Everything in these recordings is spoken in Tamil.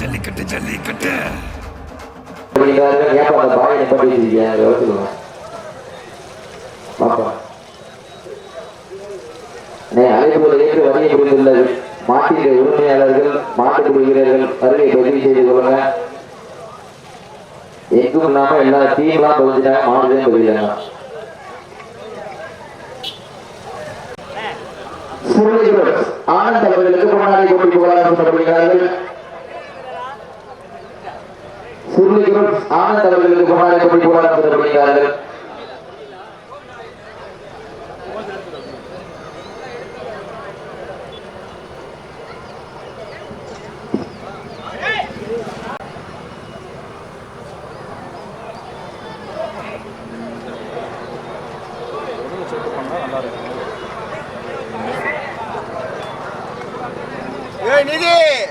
ஜல்லிக்கட்டு ஜல்லிக்கட்டு. மாட்டின் உரிமையாளர்கள் மாட்டுக்குடி வீரர்கள் வருகை பதிவு செய்து கொள்ளுங்க எங்கும் இல்லாம எல்லா டீம்லாம் பதிஞ்சாங்க மாடுதான் பதிலாங்க ஆனந்த் அவர்களுக்கு முன்னாடி போட்டி போகலாம் சொல்லப்படுகிறார்கள் சுருளிகுரு ஆனந்த் அவர்களுக்கு முன்னாடி போட்டி புகழாரம் சொல்லப்படுகிறார்கள்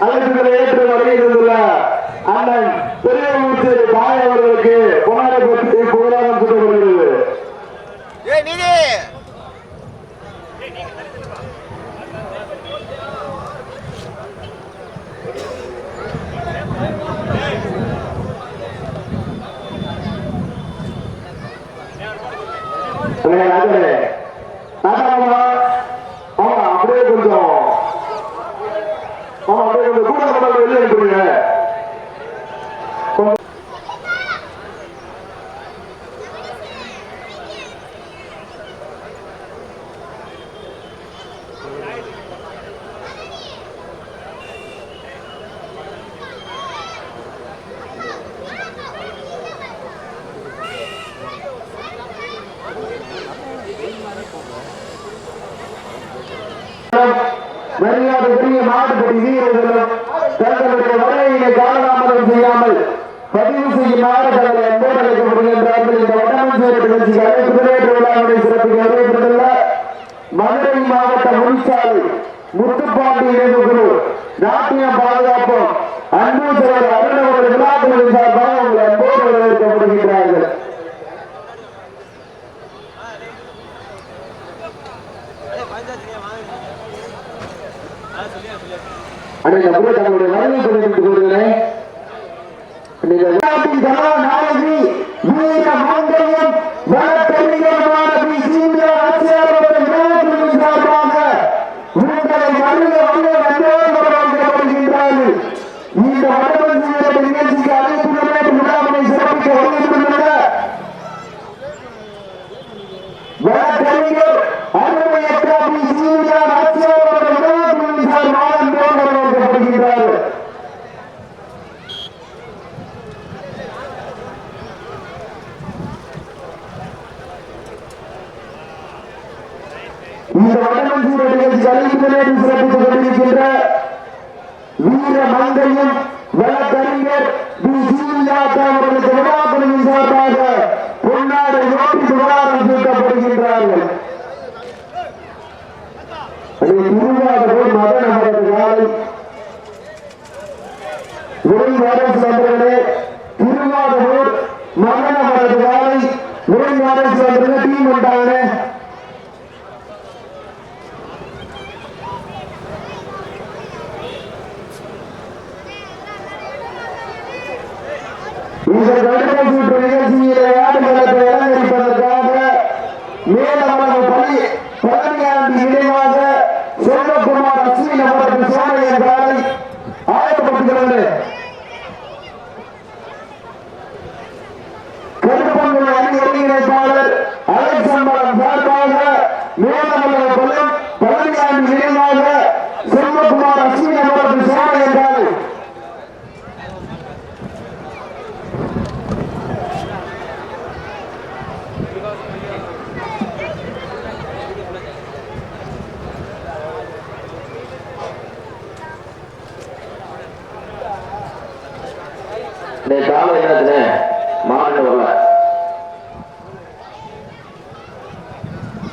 அழைப்புகளை ஏற்று வருகின்றுள்ள அண்ணன் பெரியமூர்த்தி பாய் அவர்களுக்கு பொன்னாடை பற்றி புகழாரம் சுட்டப்படுகிறது. மரியாதைக்குரிய மாட்டுப்படி வீரர்களும் தங்களுடைய உரையிலே காலதாமதம் செய்யாமல் பதிவு செய்யுமாறு தங்களை அன்போடு அழைக்கப்படுகின்றார்கள் இந்த வட்டமஞ்சேரி நிகழ்ச்சிக்கு அனைத்து விளையாட்டு விழாவுடைய சிறப்பு நிறைவேற்றுள்ள மதுரை மாவட்ட முனிச்சாலை முத்துப்பாண்டி குழு நாட்டிய பாதுகாப்பு அன்பு தலைவர் அருணவர்கள் விழாக்களின் சார்பாக உங்களை அன்போடு வரவேற்கப்படுகின்றார்கள் அன்னைக்கு அப்படியே தங்களுடைய வருகை தெரிவித்துக் கொள்கிறேன் இந்த விழாவின் வீர மங்கையும் வழக்கறிஞருமான சார்பாக உங்களை இந்த வீர மங்கையும்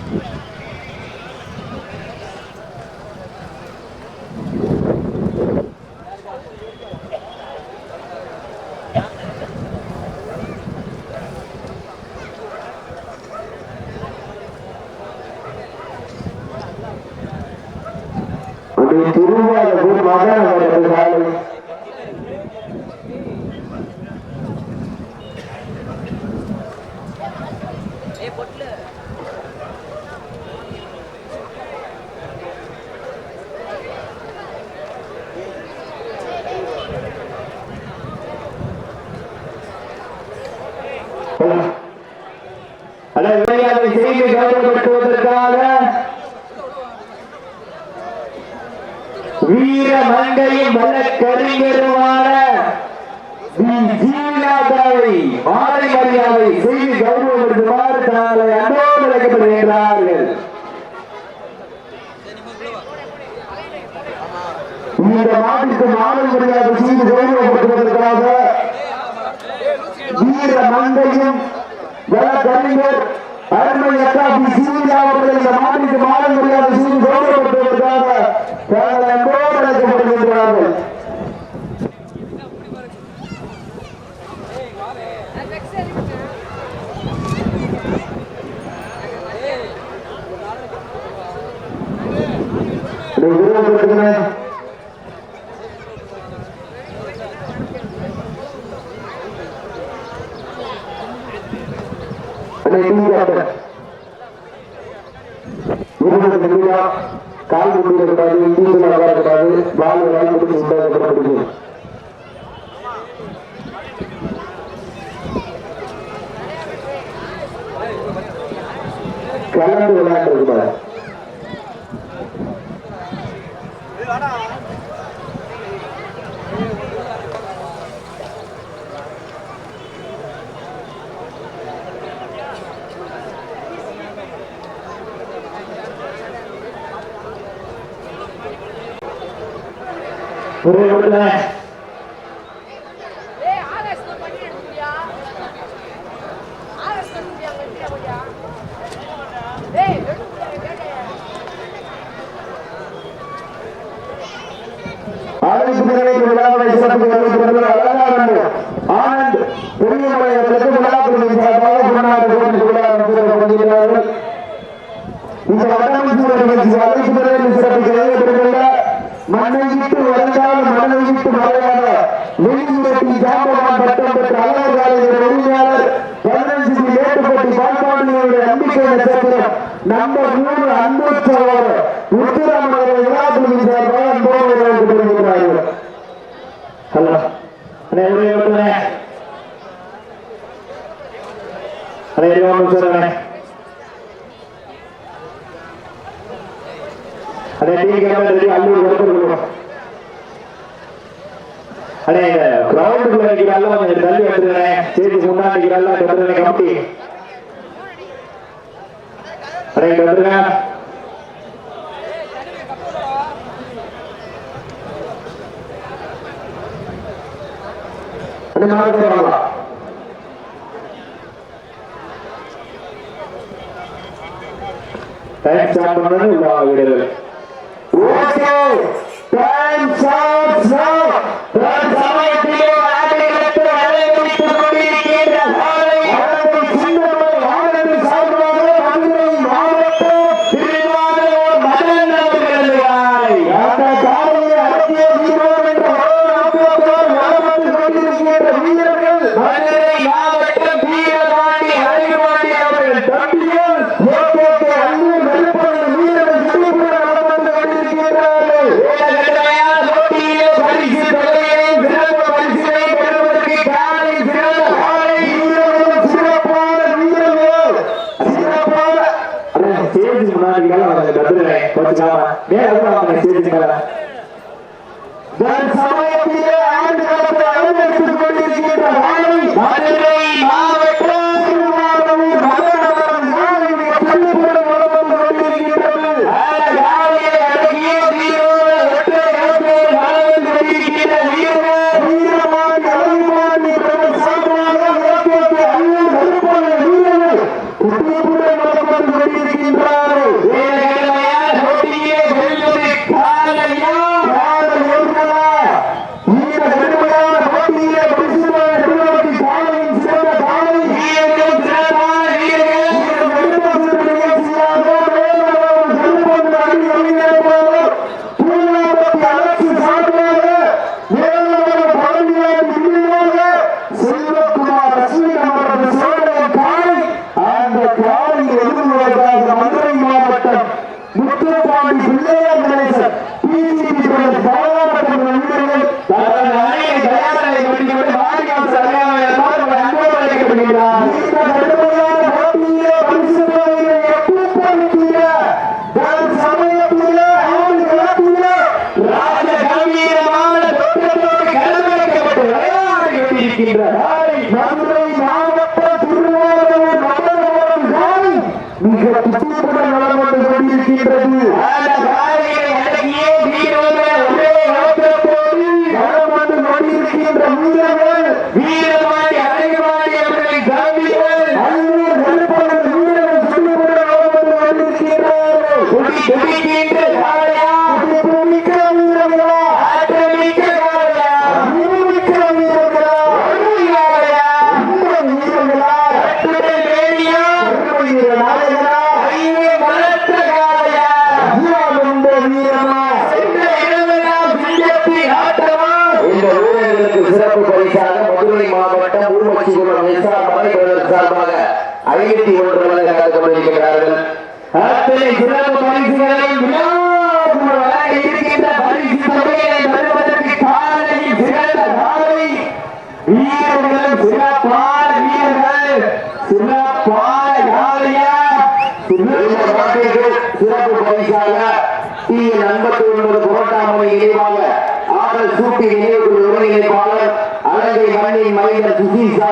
அது திருவாரூர் மாலை மரியாதை செய்து எடுக்குமாறு தங்களை அன்போடு அழைக்கப்படுகின்றார்கள். இந்த நாட்டிற்கு மாலை மரியாதை செய்து கௌரவப்படுத்துவதற்காக வீர மங்கையும் வழக்கறிஞர் அருமை அக்காபி சீலா அவர்கள் இந்த நாட்டிற்கு மாலை மரியாதை செய்து கௌரவப்படுத்துவதற்காக தங்களை அன்போடு அழைக்கப்படுகின்றார்கள் இதை உருவப்படுத்துகிறேன் அண்ணே, கால் முடியக்கூடாது இந்தியில் வரக்கூடாது வால் வால் முடிச்சு கலந்து விளையாட்டு அழகானது ஆனந்த் பெரியமலை அவர்களுக்கு விழாக்குழுவின் சார்பாக இந்த வடமஞ்சூர் நிகழ்ச்சி அழைப்பு சிறப்பு மண்ணை விட்டு வந்தால் மண்ணை விட்டு மறையாத வெளியுறத்தி ஜாம்பவான் பட்டம் பெற்ற அழகாலையின் உரிமையாளர் பதினஞ்சு ஏற்றுப்பட்டு பால்பாண்டியோட நம்பிக்கை நட்சத்திரம். நம்பர் அண்ணே டீ கேமரா ரெடி அல்லூர் கொடுத்துருக்கோம் அண்ணே கிரவுண்டுக்குள்ள நிக்கிறாள் கொஞ்சம் தள்ளி வந்துருக்கேன் சேதி முன்னாடி நிக்கிறாள் கட்டுறேன் கமிட்டி அண்ணே இங்க வந்துருங்க. அண்ணே மாவட்ட வரலாம் டைம் ஸ்டார்ட் பண்ணணும் இல்ல வீடுகள் ஓகே டைம் ஸ்டார்ட் வைத்திருக்கிறார்கள் அத்தனை சிறந்த பரிசுகளையும் விழாவுமாக இருக்கின்ற பரிசு தொகையை தருவதற்கு காலையில் சிறந்த காலை. வீரர்களும் சிறப்பான வீரர்கள். சிறப்பான யாரையா சிறப்பு பரிசாக டி. ஐம்பத்தி ஒன்பது புரட்டாமலை இணைவாக ஆடல் சூட்டி நினைவு ஒருங்கிணைப்பாளர் அழகை மண்ணின் மனிதர் சுசீசா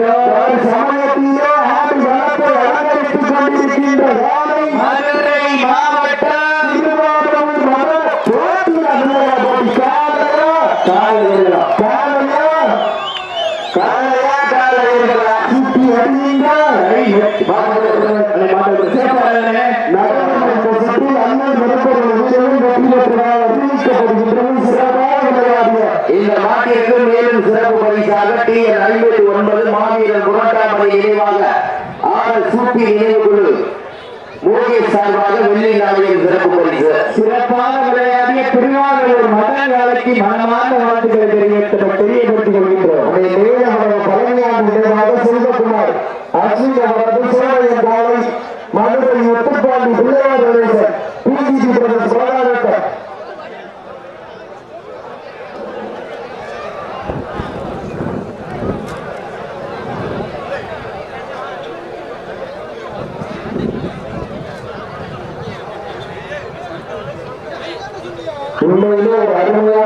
समय பரிசாக டி என் ஐம்பத்தி ஒன்பது மாவீரர் முரட்டாமலை நினைவாக ஆர் சூப்பி நினைவு குழு மூலிகை சார்பாக வெள்ளி நாளையில் சிறப்பு பரிசு சிறப்பாக விளையாடிய திருவாரூர் மதன் வேலைக்கு மனமான வாழ்த்துக்களை தெரிவிக்கப்பட்டு தெரியப்படுத்திக் கொள்கின்றோம். பழமையான saludo.